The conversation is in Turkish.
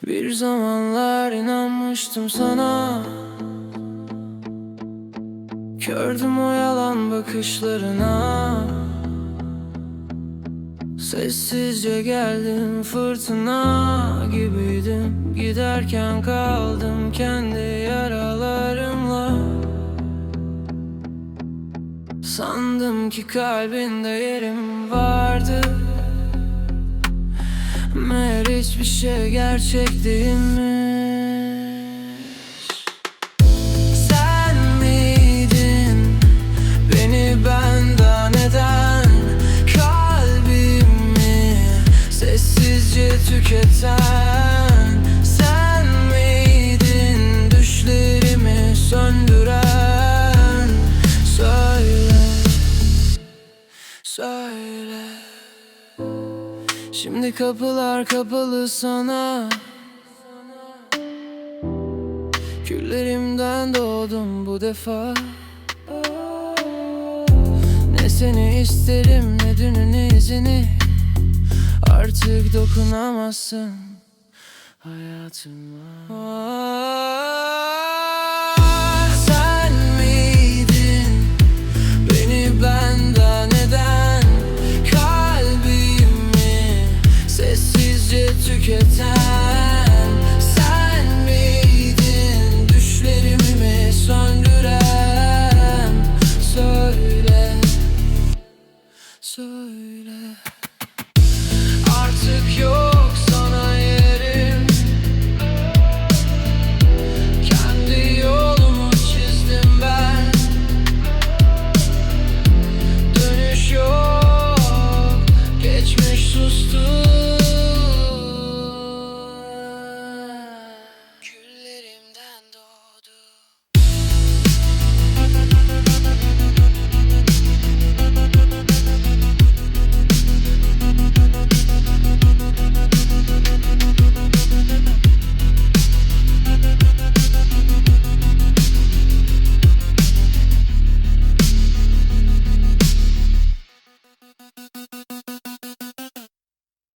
Bir zamanlar inanmıştım sana. Gördüm o yalan bakışlarına. Sessizce geldim fırtına gibiydim. Giderken kaldım kendi yaralarımla. Sandım ki kalbinde yerim vardı hiçbir şey gerçek değilmiş. Sen miydin? Beni benden Kalbimi sessizce tüketen Şimdi kapılar kapalı sana. Küllerimden doğdum bu defa. Ne seni isterim ne dünün izini. Artık dokunamazsın hayatıma tüketen Sen miydin? Düşlerimi mi söndüren Söyle, söyle.